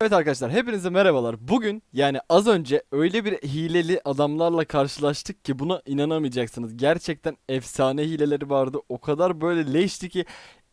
Evet arkadaşlar hepinize merhabalar. Bugün yani az önce öyle bir hileli adamlarla karşılaştık ki buna inanamayacaksınız. Gerçekten efsane hileleri vardı. O kadar böyle leşti ki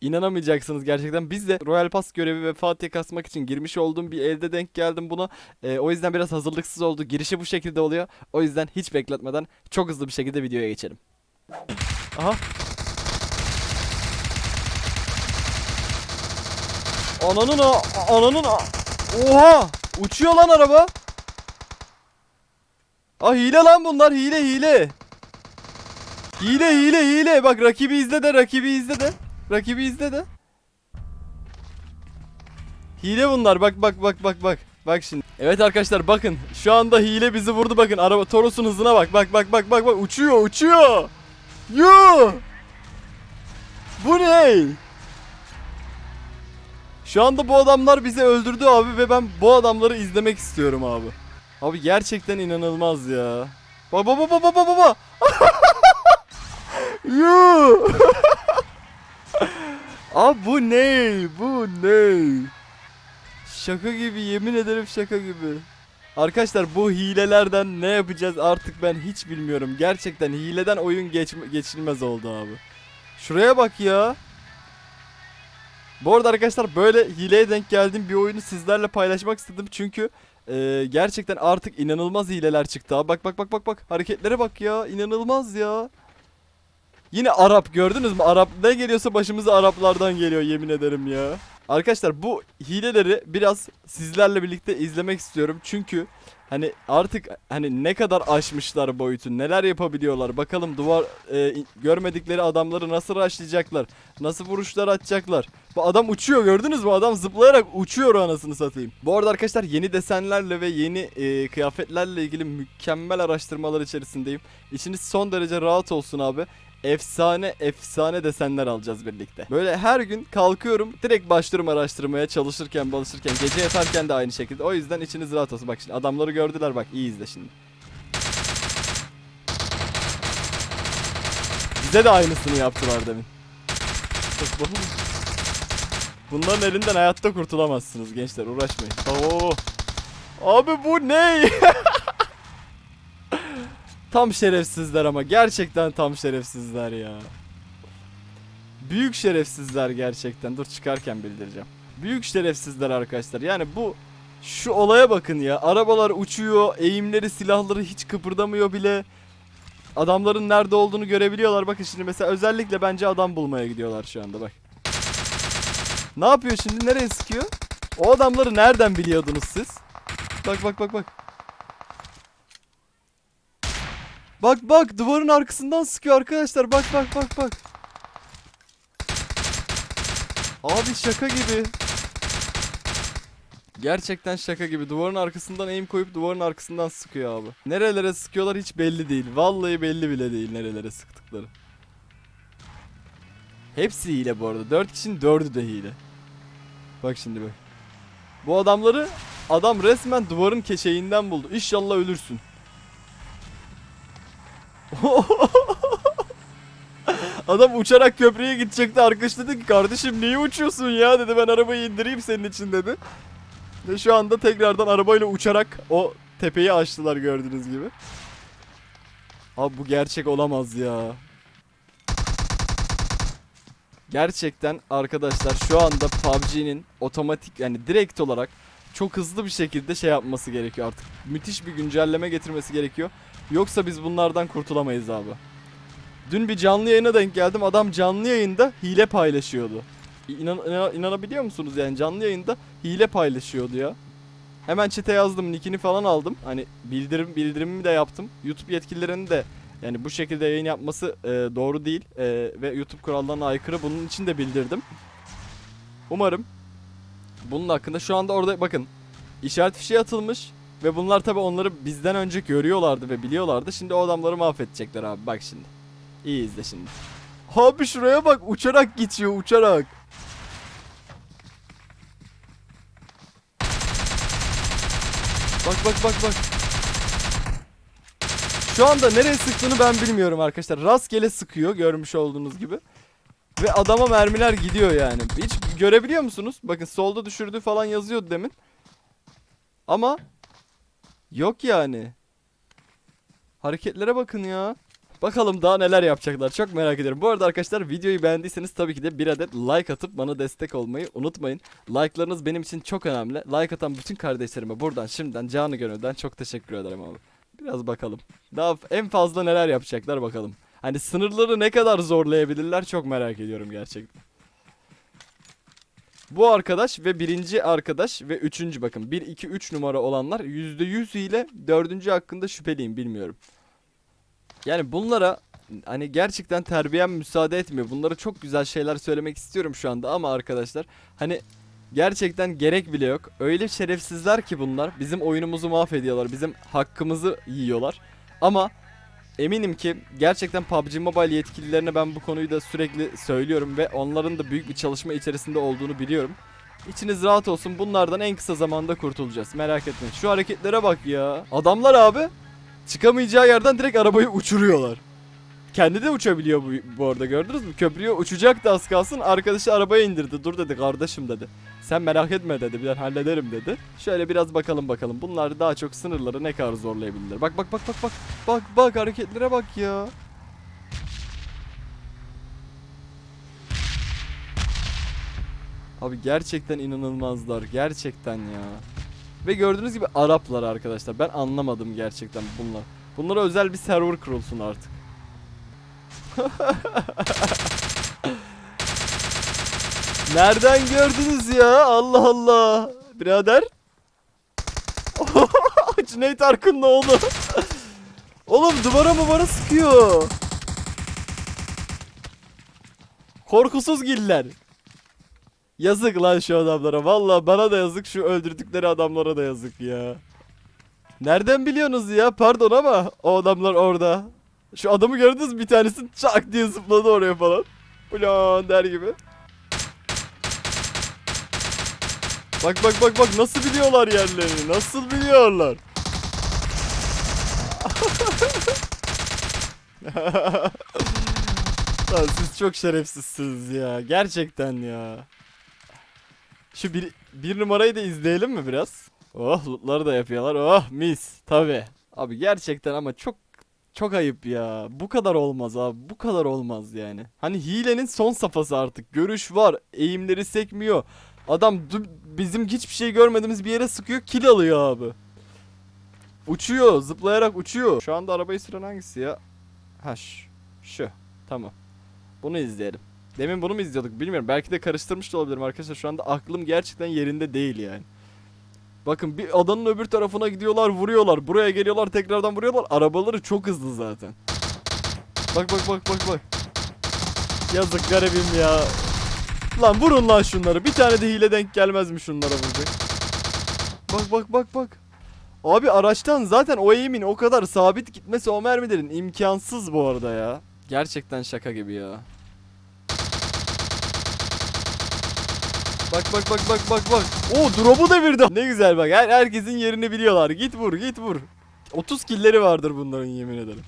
inanamayacaksınız gerçekten. Biz de Royal Pass görevi ve Fatih kasmak için girmiş olduğum bir elde denk geldim buna. Ee, o yüzden biraz hazırlıksız oldu. Girişi bu şekilde oluyor. O yüzden hiç bekletmeden çok hızlı bir şekilde videoya geçelim. Aha. Ananın a ananın a Oha! Uçuyor lan araba. Ah hile lan bunlar hile hile. Hile hile hile. Bak rakibi izle de rakibi izle de. Rakibi izle de. Hile bunlar. Bak bak bak bak bak. Bak şimdi. Evet arkadaşlar bakın. Şu anda hile bizi vurdu bakın. Araba Toros'un hızına bak. Bak bak bak bak bak. Uçuyor uçuyor. Yo! Bu ne? Şu anda bu adamlar bizi öldürdü abi ve ben bu adamları izlemek istiyorum abi. Abi gerçekten inanılmaz ya. Baba baba baba baba. Yuh. abi bu ne? Bu ne? Şaka gibi yemin ederim şaka gibi. Arkadaşlar bu hilelerden ne yapacağız artık ben hiç bilmiyorum. Gerçekten hileden oyun geç geçilmez oldu abi. Şuraya bak ya. Bu arada arkadaşlar böyle hileye denk geldiğim bir oyunu sizlerle paylaşmak istedim. Çünkü e, gerçekten artık inanılmaz hileler çıktı. Bak bak bak bak bak hareketlere bak ya inanılmaz ya. Yine Arap gördünüz mü? Arap ne geliyorsa başımıza Araplardan geliyor yemin ederim ya. Arkadaşlar bu hileleri biraz sizlerle birlikte izlemek istiyorum. Çünkü hani artık hani ne kadar aşmışlar boyutu, neler yapabiliyorlar. Bakalım duvar e, görmedikleri adamları nasıl raşlayacaklar, nasıl vuruşlar atacaklar. Bu adam uçuyor gördünüz mü? Adam zıplayarak uçuyor anasını satayım. Bu arada arkadaşlar yeni desenlerle ve yeni e, kıyafetlerle ilgili mükemmel araştırmalar içerisindeyim. İçiniz son derece rahat olsun abi efsane efsane desenler alacağız birlikte. Böyle her gün kalkıyorum direkt başlıyorum araştırmaya çalışırken çalışırken gece yatarken de aynı şekilde. O yüzden içiniz rahat olsun. Bak şimdi adamları gördüler bak iyi izle şimdi. Bize de aynısını yaptılar demin. Bak. Bunların elinden hayatta kurtulamazsınız gençler uğraşmayın. Oo. Abi bu ne? Tam şerefsizler ama gerçekten tam şerefsizler ya. Büyük şerefsizler gerçekten. Dur çıkarken bildireceğim. Büyük şerefsizler arkadaşlar. Yani bu şu olaya bakın ya. Arabalar uçuyor, eğimleri, silahları hiç kıpırdamıyor bile. Adamların nerede olduğunu görebiliyorlar. Bakın şimdi mesela özellikle bence adam bulmaya gidiyorlar şu anda bak. Ne yapıyor şimdi? Nereye sıkıyor? O adamları nereden biliyordunuz siz? Bak bak bak bak. Bak bak duvarın arkasından sıkıyor arkadaşlar. Bak bak bak bak. Abi şaka gibi. Gerçekten şaka gibi. Duvarın arkasından aim koyup duvarın arkasından sıkıyor abi. Nerelere sıkıyorlar hiç belli değil. Vallahi belli bile değil nerelere sıktıkları. Hepsi hile bu arada. 4 kişinin 4'ü de hile. Bak şimdi bak. Bu adamları adam resmen duvarın keşeğinden buldu. İnşallah ölürsün. Adam uçarak köprüye gidecekti. Arkadaş dedi ki kardeşim niye uçuyorsun ya dedi. Ben arabayı indireyim senin için dedi. Ve şu anda tekrardan arabayla uçarak o tepeyi aştılar gördüğünüz gibi. Abi bu gerçek olamaz ya. Gerçekten arkadaşlar şu anda PUBG'nin otomatik yani direkt olarak çok hızlı bir şekilde şey yapması gerekiyor artık. Müthiş bir güncelleme getirmesi gerekiyor. Yoksa biz bunlardan kurtulamayız abi. Dün bir canlı yayına denk geldim. Adam canlı yayında hile paylaşıyordu. İnan, inan- inanabiliyor musunuz yani canlı yayında hile paylaşıyordu ya. Hemen çete yazdım, nickini falan aldım. Hani bildirim bildirimimi de yaptım. YouTube yetkililerinin de yani bu şekilde yayın yapması e, doğru değil e, ve YouTube kurallarına aykırı. Bunun için de bildirdim. Umarım bunun hakkında şu anda orada bakın işaret fişeği atılmış. Ve bunlar tabi onları bizden önce görüyorlardı ve biliyorlardı. Şimdi o adamları mahvedecekler abi bak şimdi. İyi izle şimdi. Abi şuraya bak uçarak geçiyor uçarak. Bak bak bak bak. Şu anda nereye sıktığını ben bilmiyorum arkadaşlar. Rastgele sıkıyor görmüş olduğunuz gibi. Ve adama mermiler gidiyor yani. Hiç görebiliyor musunuz? Bakın solda düşürdüğü falan yazıyordu demin. Ama yok yani. Hareketlere bakın ya. Bakalım daha neler yapacaklar. Çok merak ediyorum. Bu arada arkadaşlar videoyu beğendiyseniz tabii ki de bir adet like atıp bana destek olmayı unutmayın. Like'larınız benim için çok önemli. Like atan bütün kardeşlerime buradan şimdiden canı gönülden çok teşekkür ederim abi. Biraz bakalım. Daha en fazla neler yapacaklar bakalım. Hani sınırları ne kadar zorlayabilirler çok merak ediyorum gerçekten. Bu arkadaş ve birinci arkadaş ve üçüncü bakın 1 2 3 numara olanlar %100 ile dördüncü hakkında şüpheliyim bilmiyorum. Yani bunlara hani gerçekten terbiyem müsaade etmiyor. Bunlara çok güzel şeyler söylemek istiyorum şu anda ama arkadaşlar hani gerçekten gerek bile yok. Öyle şerefsizler ki bunlar bizim oyunumuzu mahvediyorlar. Bizim hakkımızı yiyorlar. Ama eminim ki gerçekten PUBG Mobile yetkililerine ben bu konuyu da sürekli söylüyorum ve onların da büyük bir çalışma içerisinde olduğunu biliyorum. İçiniz rahat olsun bunlardan en kısa zamanda kurtulacağız. Merak etmeyin. Şu hareketlere bak ya. Adamlar abi çıkamayacağı yerden direkt arabayı uçuruyorlar. Kendi de uçabiliyor bu, bu arada gördünüz mü? Köprüye uçacaktı az kalsın. Arkadaşı arabaya indirdi. Dur dedi kardeşim dedi. Sen merak etme dedi. Ben hallederim dedi. Şöyle biraz bakalım bakalım. Bunlar daha çok sınırları ne kadar zorlayabilirler. Bak bak bak bak bak. Bak bak hareketlere bak ya. Abi gerçekten inanılmazlar. Gerçekten ya. Ve gördüğünüz gibi Araplar arkadaşlar. Ben anlamadım gerçekten bunlar. Bunlara özel bir server kurulsun artık. Nereden gördünüz ya? Allah Allah. Birader. Cüneyt Arkın ne oldu? Oğlum duvara mı bana sıkıyor? Korkusuz giller. Yazık lan şu adamlara. Vallahi bana da yazık şu öldürdükleri adamlara da yazık ya. Nereden biliyorsunuz ya? Pardon ama o adamlar orada. Şu adamı gördünüz mü? Bir tanesi çak diye zıpladı oraya falan. Ulan der gibi. Bak bak bak bak nasıl biliyorlar yerlerini? Nasıl biliyorlar? Lan siz çok şerefsizsiniz ya. Gerçekten ya. Şu bir, bir numarayı da izleyelim mi biraz? Oh lootları da yapıyorlar. Oh mis. Tabi. Abi gerçekten ama çok çok ayıp ya. Bu kadar olmaz abi. Bu kadar olmaz yani. Hani hilenin son safhası artık. Görüş var. Eğimleri sekmiyor. Adam bizim hiçbir şey görmediğimiz bir yere sıkıyor. Kill alıyor abi. Uçuyor. Zıplayarak uçuyor. Şu anda arabayı süren hangisi ya? Ha. Şu. Tamam. Bunu izleyelim. Demin bunu mu izliyorduk bilmiyorum. Belki de karıştırmış da olabilirim arkadaşlar. Şu anda aklım gerçekten yerinde değil yani. Bakın bir adanın öbür tarafına gidiyorlar vuruyorlar. Buraya geliyorlar tekrardan vuruyorlar. Arabaları çok hızlı zaten. Bak bak bak bak bak. Yazık garibim ya. Lan vurun lan şunları. Bir tane de hile denk gelmez mi şunlara vuracak? Bak bak bak bak. Abi araçtan zaten o eğimin o kadar sabit gitmesi o mermilerin imkansız bu arada ya. Gerçekten şaka gibi ya. Bak bak bak bak bak bak. Oo drop'u devirdi. Ne güzel bak. Her, herkesin yerini biliyorlar. Git vur git vur. 30 killeri vardır bunların yemin ederim.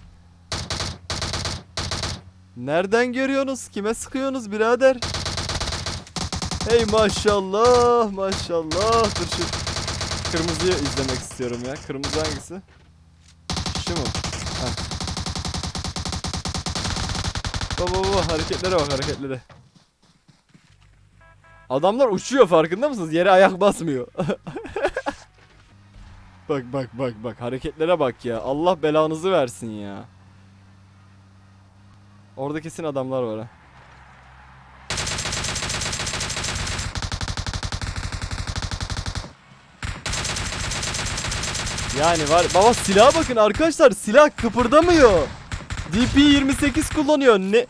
Nereden görüyorsunuz? Kime sıkıyorsunuz birader? Hey maşallah maşallah. Dur şu kırmızıyı izlemek istiyorum ya. Kırmızı hangisi? Şu mu? Heh. Baba baba hareketlere bak hareketlere. Adamlar uçuyor farkında mısınız? Yere ayak basmıyor. bak bak bak bak hareketlere bak ya. Allah belanızı versin ya. Orada kesin adamlar var ha. Yani var. Baba silaha bakın arkadaşlar. Silah kıpırdamıyor. DP28 kullanıyor. Ne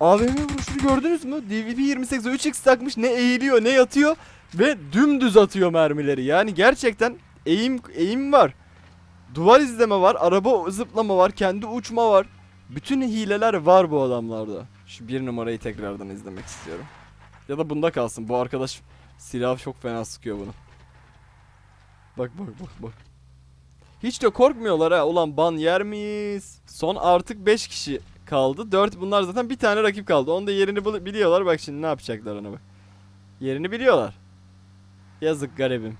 AVM vuruşunu gördünüz mü? DVP 28'e 3x takmış ne eğiliyor ne yatıyor ve dümdüz atıyor mermileri. Yani gerçekten eğim eğim var. Duvar izleme var, araba zıplama var, kendi uçma var. Bütün hileler var bu adamlarda. Şu bir numarayı tekrardan izlemek istiyorum. Ya da bunda kalsın. Bu arkadaş silah çok fena sıkıyor bunu. Bak bak bak bak. Hiç de korkmuyorlar ha. Ulan ban yer miyiz? Son artık 5 kişi kaldı. 4 bunlar zaten bir tane rakip kaldı. Onu da yerini biliyorlar. Bak şimdi ne yapacaklar ona bak. Yerini biliyorlar. Yazık garibim.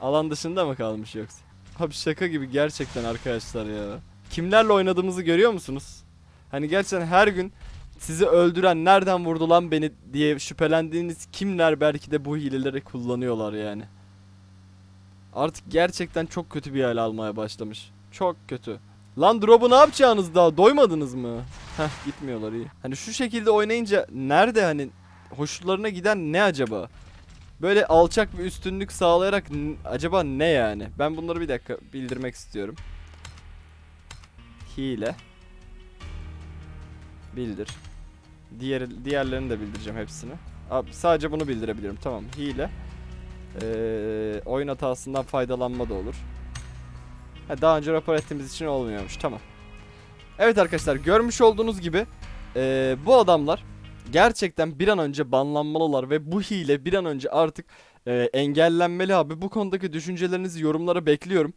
Alan dışında mı kalmış yoksa? Abi şaka gibi gerçekten arkadaşlar ya. Kimlerle oynadığımızı görüyor musunuz? Hani gerçekten her gün sizi öldüren nereden vurdu lan beni diye şüphelendiğiniz kimler belki de bu hileleri kullanıyorlar yani. Artık gerçekten çok kötü bir hale almaya başlamış. Çok kötü. Lan drop'u ne yapacaksınız daha? Doymadınız mı? Heh gitmiyorlar iyi. Hani şu şekilde oynayınca nerede hani hoşlarına giden ne acaba? Böyle alçak bir üstünlük sağlayarak acaba ne yani? Ben bunları bir dakika bildirmek istiyorum. Hile. Bildir. Diğer diğerlerini de bildireceğim hepsini. Abi sadece bunu bildirebiliyorum. Tamam. Hile. Ee, oyun hatasından faydalanma da olur. Ha, daha önce rapor ettiğimiz için olmuyormuş. Tamam. Evet arkadaşlar görmüş olduğunuz gibi ee, bu adamlar gerçekten bir an önce banlanmalılar ve bu hile bir an önce artık ee, engellenmeli abi. Bu konudaki düşüncelerinizi yorumlara bekliyorum.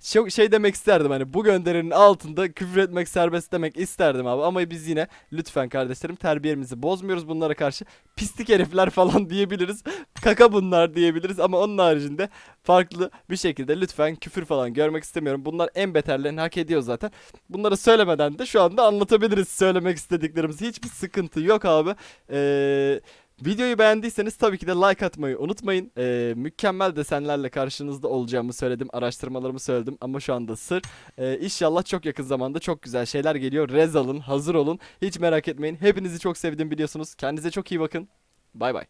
Çok şey demek isterdim hani bu gönderinin altında küfür etmek serbest demek isterdim abi. Ama biz yine lütfen kardeşlerim terbiyemizi bozmuyoruz bunlara karşı. Pislik herifler falan diyebiliriz. Kaka bunlar diyebiliriz. Ama onun haricinde farklı bir şekilde lütfen küfür falan görmek istemiyorum. Bunlar en beterlerini hak ediyor zaten. Bunları söylemeden de şu anda anlatabiliriz söylemek istediklerimizi. Hiçbir sıkıntı yok abi. Eee Videoyu beğendiyseniz tabii ki de like atmayı unutmayın. Ee, mükemmel desenlerle karşınızda olacağımı söyledim. Araştırmalarımı söyledim ama şu anda sır. Ee, inşallah çok yakın zamanda çok güzel şeyler geliyor. Rez alın, hazır olun. Hiç merak etmeyin. Hepinizi çok sevdim biliyorsunuz. Kendinize çok iyi bakın. Bay bay.